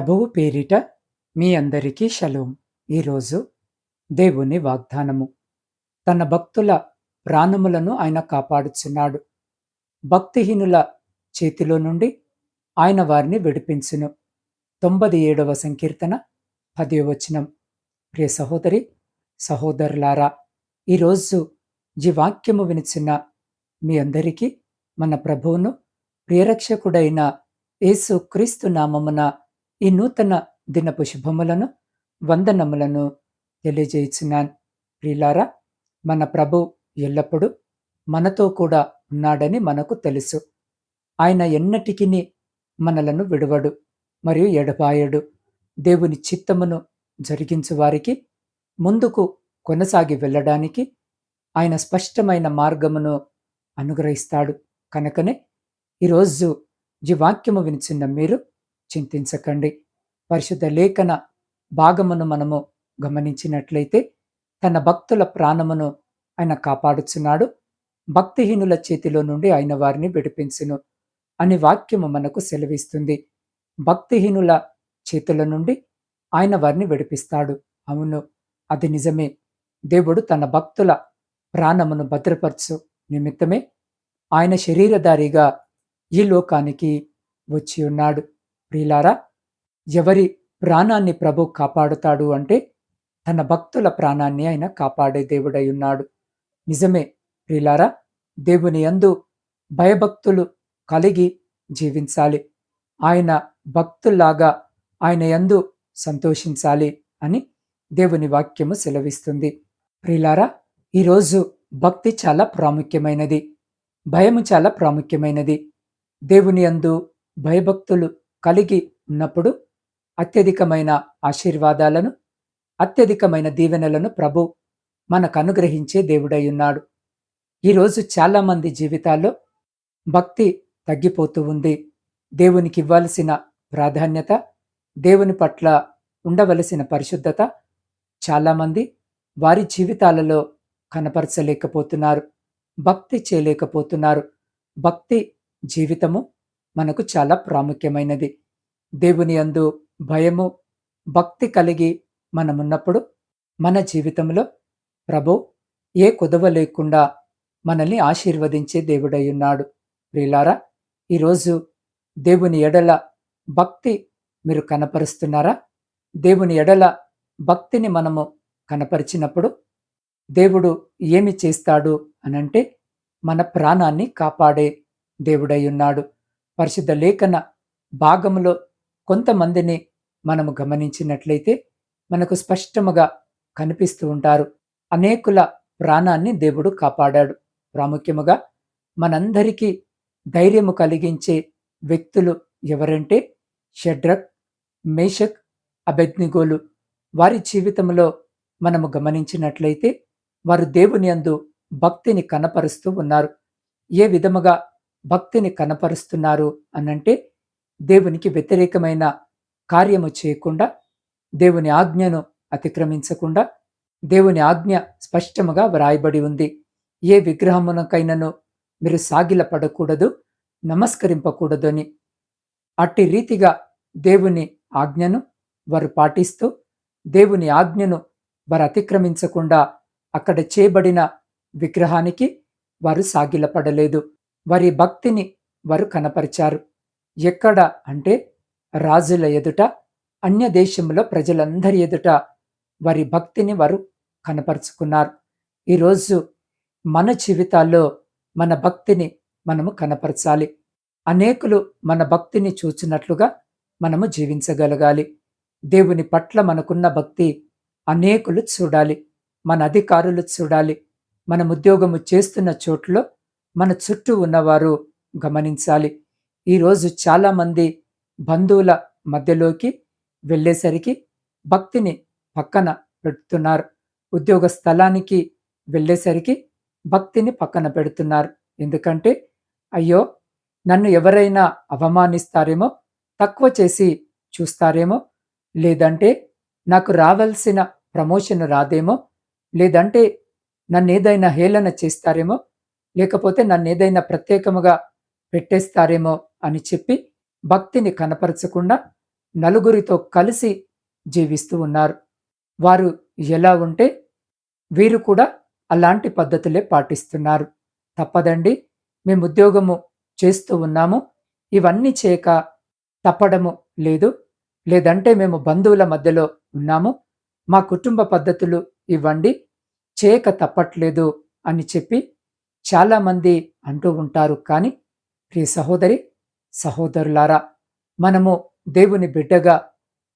ప్రభువు పేరిట మీ అందరికీ షలోం. ఈరోజు దేవుని వాగ్దానము. తన భక్తుల ప్రాణములను ఆయన కాపాడుచున్నాడు. భక్తిహీనుల చేతిలో నుండి ఆయన వారిని విడిపించును. తొంభై ఏడవ సంకీర్తన పదే వచనం. ప్రియ సహోదరి సహోదరులారా ఈరోజు ఈ వాక్యము వినిచిన మీ అందరికీ మన ప్రభువును ప్రియరక్షకుడైన యేసు క్రీస్తు నామమున ఈ నూతన దినపు శుభములను వందనములను తెలియజేయుచున్నాను ప్రిలారా మన ప్రభు ఎల్లప్పుడూ మనతో కూడా ఉన్నాడని మనకు తెలుసు. ఆయన ఎన్నటికీ మనలను విడువడు మరియు ఎడబాయడు. దేవుని చిత్తమును జరిగించు వారికి ముందుకు కొనసాగి వెళ్ళడానికి ఆయన స్పష్టమైన మార్గమును అనుగ్రహిస్తాడు. కనుకనే ఈరోజు ఈ వాక్యము వినిచిన్న మీరు చింతించకండి. పరిశుద్ధ లేఖన భాగమును మనము గమనించినట్లయితే తన భక్తుల ప్రాణమును ఆయన కాపాడుచున్నాడు. భక్తిహీనుల చేతిలో నుండి ఆయన వారిని విడిపించును అని వాక్యము మనకు సెలవిస్తుంది. భక్తిహీనుల చేతుల నుండి ఆయన వారిని విడిపిస్తాడు. అవును అది నిజమే. దేవుడు తన భక్తుల ప్రాణమును భద్రపరచు నిమిత్తమే ఆయన శరీరధారిగా ఈ లోకానికి వచ్చి ఉన్నాడు. ప్రియులారా ఎవరి ప్రాణాన్ని ప్రభు కాపాడుతాడు అంటే తన భక్తుల ప్రాణాన్ని ఆయన కాపాడే దేవుడై ఉన్నాడు. నిజమే ప్రియులారా దేవుని అందు భయభక్తులు కలిగి జీవించాలి. ఆయన భక్తుల్లాగా ఆయన యందు సంతోషించాలి అని దేవుని వాక్యము సెలవిస్తుంది. ప్రియులారా ఈరోజు భక్తి చాలా ప్రాముఖ్యమైనది. భయము చాలా ప్రాముఖ్యమైనది. దేవుని అందు భయభక్తులు కలిగి ఉన్నప్పుడు అత్యధికమైన ఆశీర్వాదాలను అత్యధికమైన దీవెనలను ప్రభు మనకు అనుగ్రహించే దేవుడై ఉన్నాడు. ఈరోజు చాలామంది జీవితాల్లో భక్తి తగ్గిపోతూ ఉంది. దేవునికి ఇవ్వాల్సిన ప్రాధాన్యత దేవుని పట్ల ఉండవలసిన పరిశుద్ధత చాలామంది వారి జీవితాలలో కనపరచలేకపోతున్నారు. భక్తి చేయలేకపోతున్నారు. భక్తి జీవితము మనకు చాలా ప్రాముఖ్యమైనది. దేవుని అందు భయము భక్తి కలిగి మనమున్నప్పుడు మన జీవితంలో ప్రభు ఏ కుదవ లేకుండా మనల్ని ఆశీర్వదించే దేవుడై ఉన్నాడు ప్రియులారా ఈరోజు దేవుని ఎడల భక్తి మీరు కనపరుస్తున్నారా? దేవుని ఎడల భక్తిని మనము కనపరిచినప్పుడు దేవుడు ఏమి చేస్తాడు అనంటే మన ప్రాణాన్ని కాపాడే దేవుడై ఉన్నాడు పరిశుద్ధ లేఖన భాగములో కొంతమందిని మనము గమనించినట్లయితే మనకు స్పష్టముగా కనిపిస్తూ ఉంటారు. అనేకుల ప్రాణాన్ని దేవుడు కాపాడాడు. ప్రాముఖ్యముగా మనందరికీ ధైర్యము కలిగించే వ్యక్తులు ఎవరంటే షడ్రక్ మేషక్ అబెద్నిగోలు. వారి జీవితంలో మనము గమనించినట్లయితే వారు దేవుని అందు భక్తిని కనపరుస్తూ ఉన్నారు. ఏ విధముగా భక్తిని కనపరుస్తున్నారు అనంటే దేవునికి వ్యతిరేకమైన కార్యము చేయకుండా దేవుని ఆజ్ఞను అతిక్రమించకుండా దేవుని ఆజ్ఞ స్పష్టముగా వ్రాయబడి ఉంది. ఏ విగ్రహమునకైనను మీరు సాగిల పడకూడదు నమస్కరింపకూడదు అని అట్టి రీతిగా దేవుని ఆజ్ఞను వారు పాటిస్తూ దేవుని ఆజ్ఞను వారు అతిక్రమించకుండా అక్కడ చేయబడిన విగ్రహానికి వారు సాగిలపడలేదు. వారి భక్తిని వారు కనపరిచారు. ఎక్కడ అంటే రాజుల ఎదుట అన్య దేశంలో ప్రజలందరి ఎదుట వారి భక్తిని వారు కనపరుచుకున్నారు. ఈరోజు మన జీవితాల్లో మన భక్తిని మనము కనపరచాలి. అనేకులు మన భక్తిని చూచినట్లుగా మనము జీవించగలగాలి. దేవుని పట్ల మనకున్న భక్తి అనేకులు చూడాలి. మన అధికారులు చూడాలి. మనం ఉద్యోగము చేస్తున్న చోట్లో మన చుట్టూ ఉన్నవారు గమనించాలి. ఈరోజు చాలామంది బంధువుల మధ్యలోకి వెళ్ళేసరికి భక్తిని పక్కన పెడుతున్నారు. ఉద్యోగ స్థలానికి వెళ్ళేసరికి భక్తిని పక్కన పెడుతున్నారు. ఎందుకంటే అయ్యో నన్ను ఎవరైనా అవమానిస్తారేమో తక్కువ చేసి చూస్తారేమో లేదంటే నాకు రావాల్సిన ప్రమోషన్ రాదేమో లేదంటే నన్ను ఏదైనా హేళన చేస్తారేమో లేకపోతే నన్ను ఏదైనా ప్రత్యేకముగా పెట్టేస్తారేమో అని చెప్పి భక్తిని కనపరచకుండా నలుగురితో కలిసి జీవిస్తూ ఉన్నారు. వారు ఎలా ఉంటే వీరు కూడా అలాంటి పద్ధతులే పాటిస్తున్నారు. తప్పదండి మేము ఉద్యోగము చేస్తూ ఉన్నాము ఇవన్నీ చేయక తప్పడము లేదు. లేదంటే మేము బంధువుల మధ్యలో ఉన్నాము మా కుటుంబ పద్ధతులు ఇవ్వండి చేయక తప్పట్లేదు అని చెప్పి చాలామంది అంటూ ఉంటారు. కానీ ప్రియ సహోదరి సహోదరులారా మనము దేవుని బిడ్డగా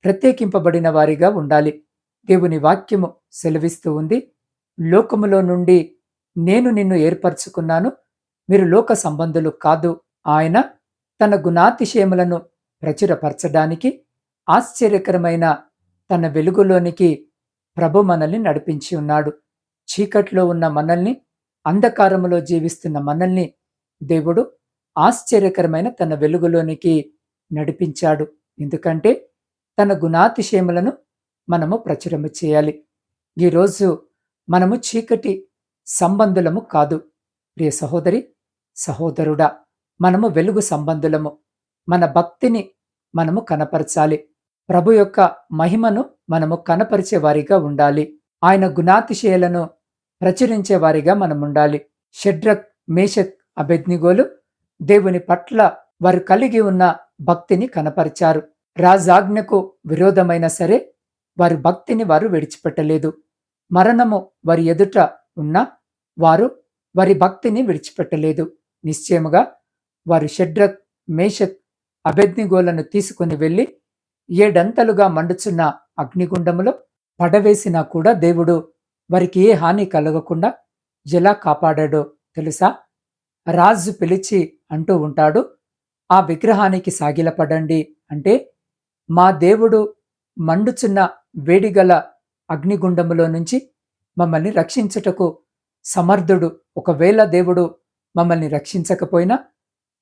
ప్రత్యేకింపబడిన వారిగా ఉండాలి. దేవుని వాక్యము సెలవిస్తూ ఉంది. లోకములో నుండి నేను నిన్ను ఏర్పరచుకున్నాను. మీరు లోక సంబంధులు కాదు. ఆయన తన గుణాతిశయములను ప్రచురపరచడానికి ఆశ్చర్యకరమైన తన వెలుగులోనికి ప్రభు మనల్ని నడిపించి ఉన్నాడు. చీకట్లో ఉన్న మనల్ని అంధకారములో జీవిస్తున్న మనల్ని దేవుడు ఆశ్చర్యకరమైన తన వెలుగులోనికి నడిపించాడు. ఎందుకంటే తన గుణాతిశయములను మనము ప్రచురము చేయాలి. ఈరోజు మనము చీకటి సంబంధులము కాదు. ప్రియ సహోదరి సహోదరుడా మనము వెలుగు సంబంధులము. మన భక్తిని మనము కనపరచాలి. ప్రభు యొక్క మహిమను మనము కనపరిచే వారిగా ఉండాలి. ఆయన గుణాతిశయలను ప్రచురించే వారిగా మనం ఉండాలి. షడ్రక్ మేషక్ అభెజ్నిగోలు దేవుని పట్ల వారు కలిగి ఉన్న భక్తిని కనపరిచారు. రాజాజ్ఞకు విరోధమైన సరే వారి భక్తిని వారు విడిచిపెట్టలేదు. మరణము వారి ఎదుట ఉన్నా వారు వారి భక్తిని విడిచిపెట్టలేదు. నిశ్చయముగా వారు షడ్రక్ మేషక్ అభెజ్నిగోలను తీసుకుని వెళ్ళి ఏడంతలుగా మండుచున్న అగ్నిగుండములో పడవేసినా కూడా దేవుడు వారికి ఏ హాని కలగకుండా ఎలా కాపాడాడో తెలుసా? రాజు పిలిచి అంటూ ఉంటాడు ఆ విగ్రహానికి సాగిలపడండి అంటే మా దేవుడు మండుచున్న వేడిగల అగ్నిగుండములో నుంచి మమ్మల్ని రక్షించుటకు సమర్థుడు. ఒకవేళ దేవుడు మమ్మల్ని రక్షించకపోయినా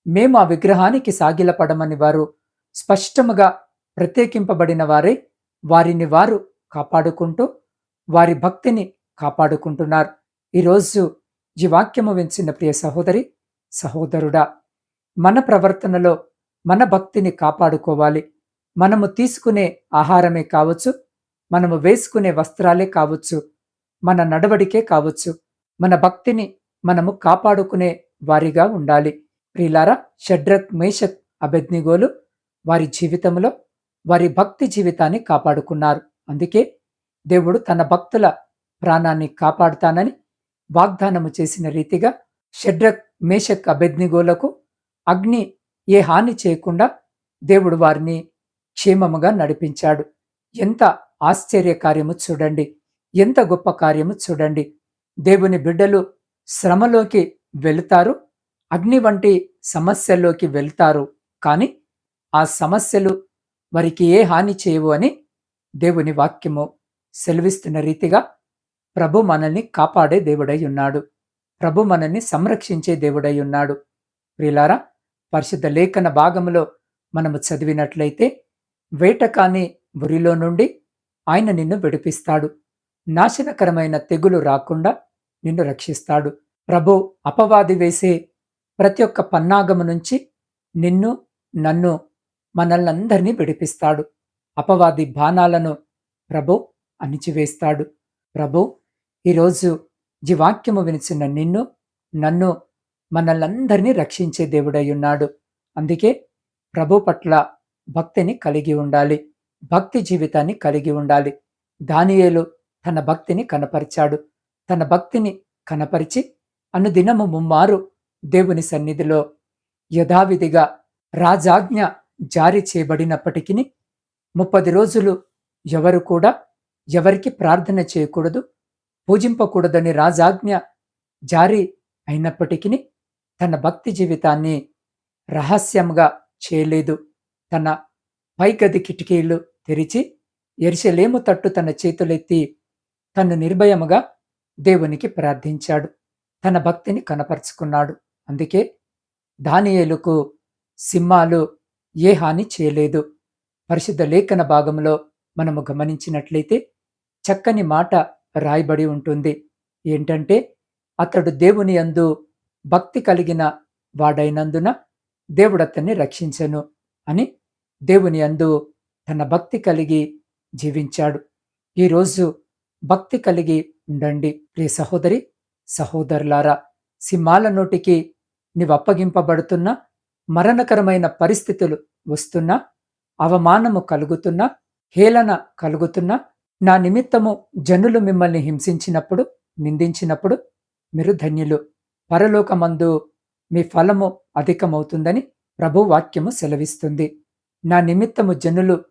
మేము ఆ విగ్రహానికి సాగిలపడమని వారు స్పష్టముగా ప్రత్యేకింపబడిన వారే వారిని వారు కాపాడుకుంటూ వారి భక్తిని కాపాడుకుంటున్నారు. ఈరోజు ఈ వాక్యము వించిన ప్రియ సహోదరి సహోదరుడా మన ప్రవర్తనలో మన భక్తిని కాపాడుకోవాలి. మనము తీసుకునే ఆహారమే కావచ్చు మనము వేసుకునే వస్త్రాలే కావచ్చు మన నడవడికే కావచ్చు మన భక్తిని మనము కాపాడుకునే వారిగా ఉండాలి. ప్రిలారా షడ్రక్ మేషక్ అభెజ్ఞగోలు వారి జీవితంలో వారి భక్తి జీవితాన్ని కాపాడుకున్నారు. అందుకే దేవుడు తన భక్తుల ప్రాణాన్ని కాపాడుతానని వాగ్దానము చేసిన రీతిగా షడ్రక్ మేషక్ అభెజ్ఞగోలకు అగ్ని ఏ హాని చేయకుండా దేవుడు వారిని క్షేమముగా నడిపించాడు. ఎంత ఆశ్చర్య కార్యము చూడండి. ఎంత గొప్ప కార్యము చూడండి. దేవుని బిడ్డలు శ్రమలోకి వెళుతారు. అగ్ని వంటి సమస్యల్లోకి వెళ్తారు. కానీ ఆ సమస్యలు వారికి ఏ హాని చేయవు అని దేవుని వాక్యము సెలవిస్తున్న రీతిగా ప్రభు మనల్ని కాపాడే దేవుడై ఉన్నాడు. ప్రభు మనల్ని సంరక్షించే దేవుడై ఉన్నాడు. ప్రిలారా పరిశుద్ధ లేఖన భాగంలో మనము చదివినట్లయితే వేటకాని ఉరిలో నుండి ఆయన నిన్ను విడిపిస్తాడు. నాశనకరమైన తెగులు రాకుండా నిన్ను రక్షిస్తాడు. ప్రభు అపవాది వేసే ప్రతి ఒక్క పన్నాగము నుంచి నిన్ను నన్ను మనల్నందరినీ విడిపిస్తాడు. అపవాది బాణాలను ప్రభు అణిచివేస్తాడు. ప్రభు ఈరోజు జీవాక్యము వినిచిన నిన్ను నన్ను మనల్నందరినీ రక్షించే దేవుడై ఉన్నాడు అందుకే ప్రభు పట్ల భక్తిని కలిగి ఉండాలి. భక్తి జీవితాన్ని కలిగి ఉండాలి. దానియేలు తన భక్తిని కనపరిచాడు. తన భక్తిని కనపరిచి అనుదినము ముమ్మారు దేవుని సన్నిధిలో యథావిధిగా రాజాజ్ఞ జారీ చేయబడినప్పటికీ ముప్పది రోజులు ఎవరు కూడా ఎవరికి ప్రార్థన చేయకూడదు పూజింపకూడదని రాజాజ్ఞ జారీ అయినప్పటికీ తన భక్తి జీవితాన్ని రహస్యంగా చేయలేదు. తన పైగది కిటికీలు తెరిచి ఎరిసెలేము తట్టు తన చేతులెత్తి తను నిర్భయముగా దేవునికి ప్రార్థించాడు. తన భక్తిని కనపరుచుకున్నాడు. అందుకే దానియేలుకు సింహాలు ఏ హాని చేయలేదు. పరిశుద్ధ లేఖన భాగంలో మనము గమనించినట్లయితే చక్కని మాట రాయబడి ఉంటుంది. ఏంటంటే అతడు దేవుని అందు భక్తి కలిగిన వాడైనందున దేవుడు అతన్ని రక్షించను అని దేవుని అందు తన భక్తి కలిగి జీవించాడు. ఈరోజు భక్తి కలిగి ఉండండి. ప్రియ సహోదరి సహోదరులారా సింహాల నోటికి నీవు అప్పగింపబడుతున్నా మరణకరమైన పరిస్థితులు వస్తున్నా అవమానము కలుగుతున్నా హేళన కలుగుతున్నా నా నిమిత్తము జనులు మిమ్మల్ని హింసించినప్పుడు నిందించినప్పుడు మీరు ధన్యులు. పరలోకమందు మీ ఫలము అధికమవుతుందని ప్రభు వాక్యము సెలవిస్తుంది. నా నిమిత్తము జనులు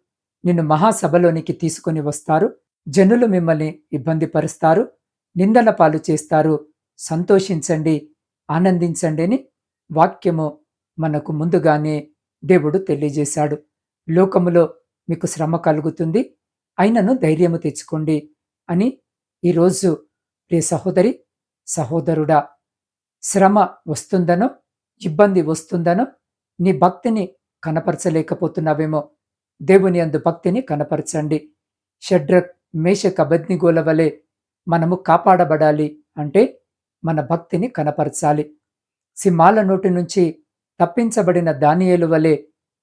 నిన్ను మహాసభలోనికి తీసుకుని వస్తారు. జనులు మిమ్మల్ని ఇబ్బంది పరుస్తారు నిందల పాలు చేస్తారు. సంతోషించండి ఆనందించండి అని వాక్యము మనకు ముందుగానే దేవుడు తెలియజేశాడు. లోకములో మీకు శ్రమ కలుగుతుంది. అయినను ధైర్యము తెచ్చుకోండి అని ఈరోజు ప్రియ సహోదరి సహోదరుడా శ్రమ వస్తుందనో ఇబ్బంది వస్తుందనో నీ భక్తిని కనపరచలేకపోతున్నావేమో దేవుని అందు భక్తిని కనపరచండి. షడ్రక్ మేషక బద్నిగోల వలె మనము కాపాడబడాలి అంటే మన భక్తిని కనపరచాలి. సింహాల నోటి నుంచి తప్పించబడిన దానియేలు వలె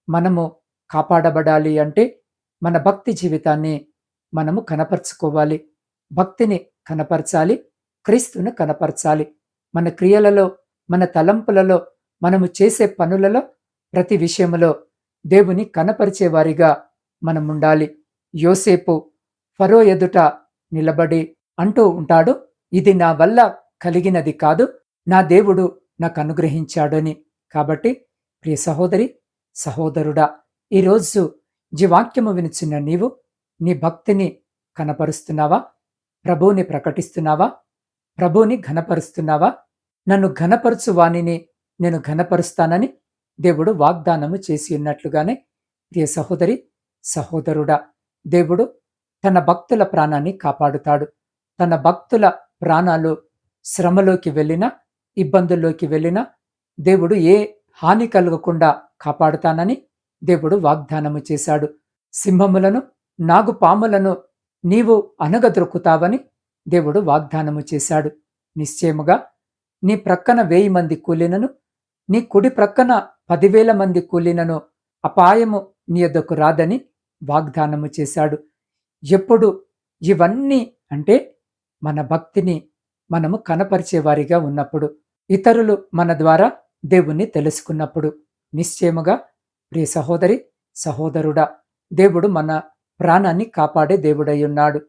మనము కాపాడబడాలి అంటే మన భక్తి జీవితాన్ని మనము కనపరుచుకోవాలి. భక్తిని కనపరచాలి క్రీస్తును కనపరచాలి. మన క్రియలలో మన తలంపులలో మనము చేసే పనులలో ప్రతి విషయంలో దేవుని కనపరిచేవారిగా మనం ఉండాలి. యోసేపు ఫరో ఎదుట నిలబడి అంటూ ఉంటాడు ఇది నా వల్ల కలిగినది కాదు నా దేవుడు నాకు అనుగ్రహించాడని. కాబట్టి ప్రియ సహోదరి సహోదరుడా ఈరోజు జీవాక్యము వినుచున్న నీవు నీ భక్తిని కనపరుస్తున్నావా ప్రభువుని ప్రకటిస్తున్నావా? ప్రభువుని ఘనపరుస్తున్నావా? నన్ను ఘనపరుచు వాణిని నేను ఘనపరుస్తానని దేవుడు వాగ్దానము చేసి ఉన్నట్లుగానే ప్రియ సహోదరి సహోదరుడా దేవుడు తన భక్తుల ప్రాణాన్ని కాపాడుతాడు. తన భక్తుల ప్రాణాలు శ్రమలోకి వెళ్ళినా ఇబ్బందుల్లోకి వెళ్ళినా దేవుడు ఏ హాని కలగకుండా కాపాడుతానని దేవుడు వాగ్దానము చేశాడు. సింహములను నాగుపాములను నీవు అనగదొరుకుతావని దేవుడు వాగ్దానము చేశాడు. నిశ్చయముగా నీ ప్రక్కన వేయి మంది కూలినను నీ కుడి ప్రక్కన పదివేల మంది కూలినను అపాయము నీ యొద్దకు రాదని వాగ్దానము చేశాడు. ఎప్పుడు ఇవన్నీ అంటే మన భక్తిని మనము కనపరిచేవారిగా ఉన్నప్పుడు ఇతరులు మన ద్వారా దేవుణ్ణి తెలుసుకున్నప్పుడు. నిశ్చయముగా ప్రియ సహోదరి సహోదరుడా దేవుడు మన ప్రాణాన్ని కాపాడే దేవుడై ఉన్నాడు.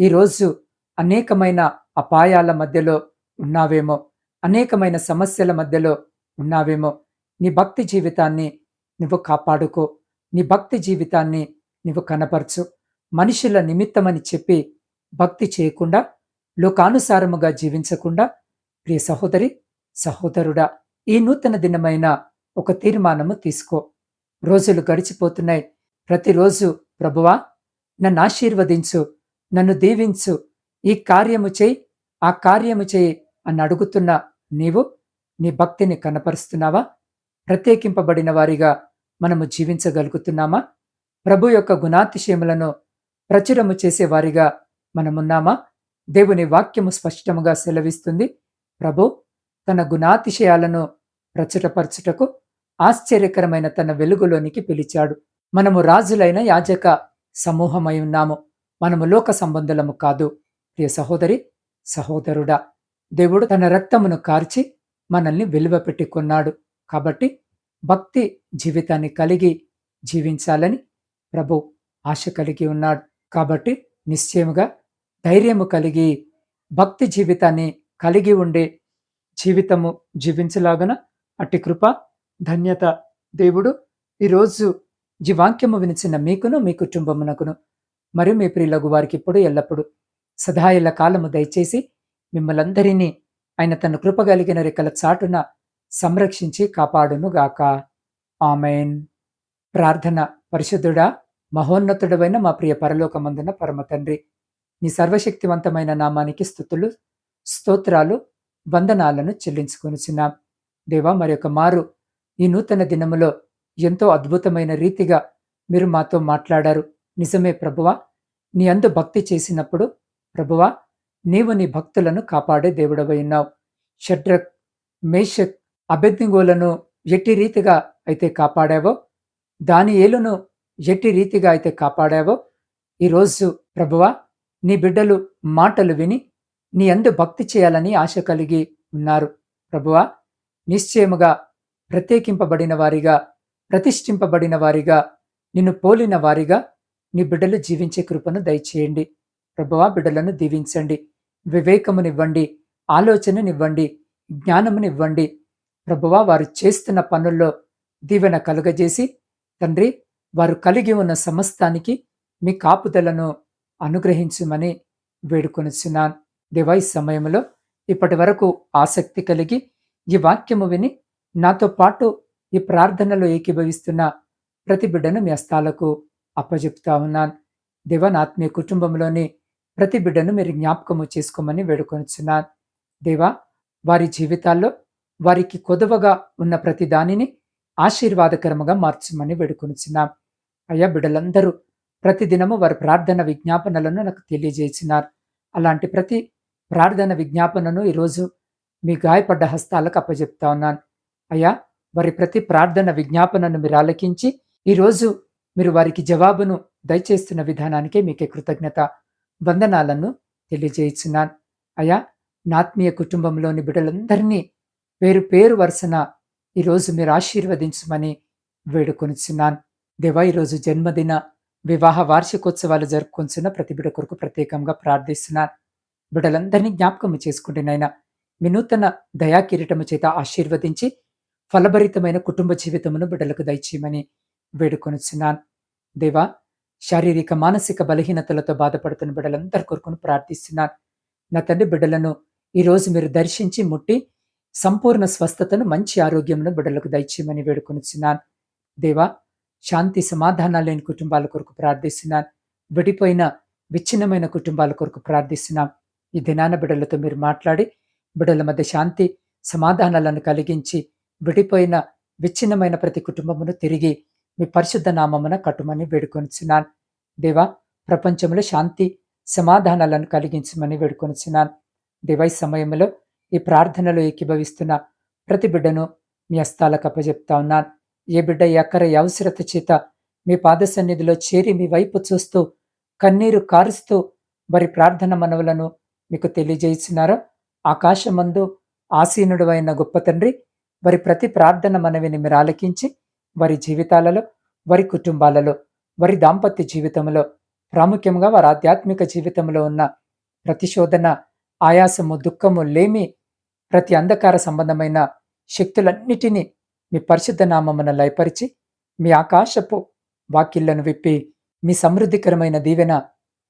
ఈరోజు అనేకమైన అపాయాల మధ్యలో ఉన్నావేమో అనేకమైన సమస్యల మధ్యలో ఉన్నావేమో నీ భక్తి జీవితాన్ని నువ్వు కాపాడుకో నీ భక్తి జీవితాన్ని నువ్వు కనపరచు. మనుషుల నిమిత్తమని చెప్పి భక్తి చేయకుండా లోకానుసారముగా జీవించకుండా ప్రియ సహోదరి సహోదరుడా ఈ నూతన దినమైన ఒక తీర్మానము తీసుకో. రోజులు గడిచిపోతున్నాయి. ప్రతిరోజు ప్రభువా నన్ను ఆశీర్వదించు నన్ను దీవించు ఈ కార్యము చేయి ఆ కార్యము చేయి అని అడుగుతున్న నీవు నీ భక్తిని కనపరుస్తున్నావా? ప్రత్యేకింపబడిన వారిగా మనము జీవించగలుగుతున్నామా? ప్రభు యొక్క గుణాతిశయములను ప్రచురము చేసేవారిగా మనమున్నామా? దేవుని వాక్యము స్పష్టముగా సెలవిస్తుంది. ప్రభు తన గుణాతిశయాలను ప్రచురపరచుటకు ఆశ్చర్యకరమైన తన వెలుగులోనికి పిలిచాడు. మనము రాజులైన యాజక సమూహమై ఉన్నాము. మనము లోక సంబంధులము కాదు. ప్రియ సహోదరి సహోదరుడా దేవుడు తన రక్తమును కార్చి మనల్ని విలువ పెట్టుకున్నాడు. కాబట్టి భక్తి జీవితాన్ని కలిగి జీవించాలని ప్రభు ఆశ కలిగి ఉన్నాడు. కాబట్టి నిశ్చయముగా ధైర్యము కలిగి భక్తి జీవితాన్ని కలిగి ఉండే జీవితము జీవించలాగన అట్టి కృప ధన్యత. దేవుడు ఈరోజు జీవాంక్యము వినిచిన మీకును మీ కుటుంబమునకును మరియు మీ ప్రియులగు వారికి ఇప్పుడు ఎల్లప్పుడు సదాయల కాలము దయచేసి మిమ్మలందరినీ ఆయన తన కృపగలిగిన రెక్కల చాటున సంరక్షించి కాపాడునుగాక. ఆమెన్. ప్రార్థన పరిశుద్ధుడా మహోన్నతుడవైన మా ప్రియ పరలోకమందున పరమ తండ్రి నీ సర్వశక్తివంతమైన నామానికి స్థుతులు స్తోత్రాలు వందనాలను చెల్లించుకొనిచున్నాం. దేవా మరి మారు ఈ నూతన దినములో ఎంతో అద్భుతమైన రీతిగా మీరు మాతో మాట్లాడారు. నిజమే ప్రభువా నీ అందు భక్తి చేసినప్పుడు ప్రభువా నీవు నీ భక్తులను కాపాడే దేవుడవై ఉన్నావు. షడ్రక్ మేషక్ అభెజ్ఞగోలను ఎట్టి రీతిగా అయితే కాపాడావో దాని ఏలును ఎట్టి రీతిగా అయితే కాపాడావో ఈరోజు ప్రభువా నీ బిడ్డలు మాటలు విని నీ అందు భక్తి చేయాలని ఆశ కలిగి ఉన్నారు. ప్రభువా నిశ్చయముగా ప్రత్యేకింపబడిన వారిగా ప్రతిష్ఠింపబడిన వారిగా నిన్ను పోలిన వారిగా నీ బిడ్డలు జీవించే కృపను దయచేయండి. ప్రభువా బిడ్డలను దీవించండి. వివేకమునివ్వండి. ఆలోచననివ్వండి. జ్ఞానమునివ్వండి. ప్రభువా వారు చేస్తున్న పనుల్లో దీవెన కలుగజేసి తండ్రి వారు కలిగి ఉన్న సమస్తానికి మీ కాపుదలను అనుగ్రహించమని వేడుకొనిచున్నాను. దేవాయి సమయంలో ఇప్పటి వరకు ఆసక్తి కలిగి ఈ వాక్యము విని నాతో పాటు ఈ ప్రార్థనలో ఏకీభవిస్తున్న ప్రతి బిడ్డను మీ హస్తాలకు అప్పజెప్తా ఉన్నాను. దేవన్ ఆత్మీయ కుటుంబంలోని ప్రతి బిడ్డను మీరు జ్ఞాపకము చేసుకోమని వేడుకొనిచున్నాను. దేవా వారి జీవితాల్లో వారికి కొదవగా ఉన్న ప్రతి దానిని ఆశీర్వాదకరముగా మార్చమని వేడుకొనిచున్నాం అయ్యా బిడ్డలందరూ ప్రతిదినము వారి ప్రార్థన విజ్ఞాపనలను నాకు తెలియజేసినారు. అలాంటి ప్రతి ప్రార్థన విజ్ఞాపనను ఈరోజు మీ గాయపడ్డ హస్తాలకు అప్పజెప్తా ఉన్నాను. అయ్యా వారి ప్రతి ప్రార్థన విజ్ఞాపనను మీరు ఆలకించి ఈరోజు మీరు వారికి జవాబును దయచేస్తున్న విధానానికే మీకే కృతజ్ఞత వందనాలను తెలియజేస్తున్నాను. అయ్యా నాత్మీయ కుటుంబంలోని బిడ్డలందరినీ పేరు పేరు వరుసన ఈరోజు మీరు ఆశీర్వదించమని వేడుకొనిచున్నాను. దేవా ఈరోజు జన్మదిన వివాహ వార్షికోత్సవాలు జరుపుకొంచున్న ప్రతి బిడ కొరకు ప్రత్యేకంగా ప్రార్థిస్తున్నాను. బిడ్డలందరినీ జ్ఞాపకం చేసుకుంటున్నాయినా మీ నూతన దయా కిరీటము చేత ఆశీర్వదించి ఫలభరితమైన కుటుంబ జీవితమును బిడ్డలకు దయచేయమని వేడుకొనిచున్నాను. దేవా శారీరక మానసిక బలహీనతలతో బాధపడుతున్న బిడ్డలందరి కొరకును ప్రార్థిస్తున్నాను. నా తండ్రి బిడ్డలను ఈరోజు మీరు దర్శించి ముట్టి సంపూర్ణ స్వస్థతను మంచి ఆరోగ్యమును బిడ్డలకు దయచేయమని వేడుకొనిచున్నాను. దేవా శాంతి సమాధానాలు లేని కుటుంబాల కొరకు ప్రార్థిస్తున్నాను. విడిపోయిన విచ్ఛిన్నమైన కుటుంబాల కొరకు ప్రార్థిస్తున్నాం ఈ దినాన బిడ్డలతో మీరు మాట్లాడి బిడ్డల మధ్య శాంతి సమాధానాలను కలిగించి విడిపోయిన విచ్ఛిన్నమైన ప్రతి కుటుంబమును తిరిగి మీ పరిశుద్ధ నామమున కట్టుమని వేడుకొనిచున్నాను. దేవా ప్రపంచంలో శాంతి సమాధానాలను కలిగించమని వేడుకొనిచున్నాను. దేవా ఈ సమయంలో ఈ ప్రార్థనలో ఏకీభవిస్తున్న ప్రతి బిడ్డను మీ హస్తాలకు అప్పజెప్తా ఉన్నాను. ఏ బిడ్డ ఎక్కర అవసరత చేత మీ పాద సన్నిధిలో చేరి మీ వైపు చూస్తూ కన్నీరు కారుస్తూ వారి ప్రార్థన మనవులను మీకు తెలియజేస్తున్నారో ఆకాశమందు ఆసీనుడు అయిన గొప్ప తండ్రి వారి ప్రతి ప్రార్థన మనవిని మీరు ఆలకించి వారి జీవితాలలో వారి కుటుంబాలలో వారి దాంపత్య జీవితంలో ప్రాముఖ్యంగా వారి ఆధ్యాత్మిక జీవితంలో ఉన్న ప్రతిశోధన ఆయాసము దుఃఖము లేమి ప్రతి అంధకార సంబంధమైన శక్తులన్నిటినీ మీ పరిశుద్ధ నామమున లయపరిచి మీ ఆకాశపు వాకిళ్ళను విప్పి మీ సమృద్ధికరమైన దీవెన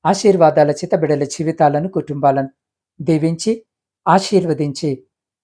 ఆశీర్వాదాల చితబిడల జీవితాలను కుటుంబాలను దీవించి ఆశీర్వదించి